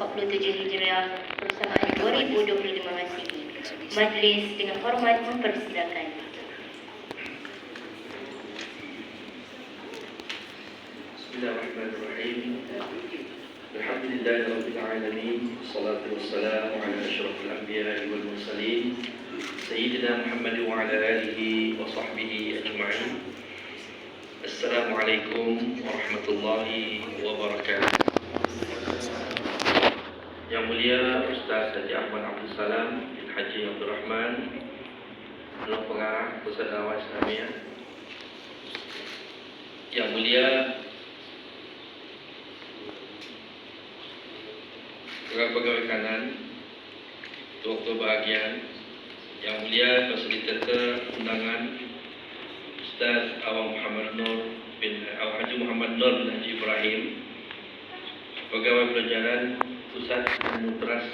47 Hijriah persamaan 2025 Masehi. Majlis dengan hormat mempersilakan. بسم الله الرحمن الرحيم الحمد لله رب العالمين والصلاة والسلام على أشرف الأنبياء والمرسلين سيدنا محمد وعلى آله وصحبه أجمعين السلام عليكم Mulia Ustaz Haji Ahmad Abdul Salam bin Haji Abdul Rahman Dalam pengarah Pusat Dakwah Islamiyah. Yang mulia pegawai-pegawai kanan, doktor bahagian, yang mulia fasilitator undangan Ustaz Awang Muhammad Nur bin Awang Haji Muhammad Nur bin Haji Ibrahim, pegawai pelajaran pusat dan mutras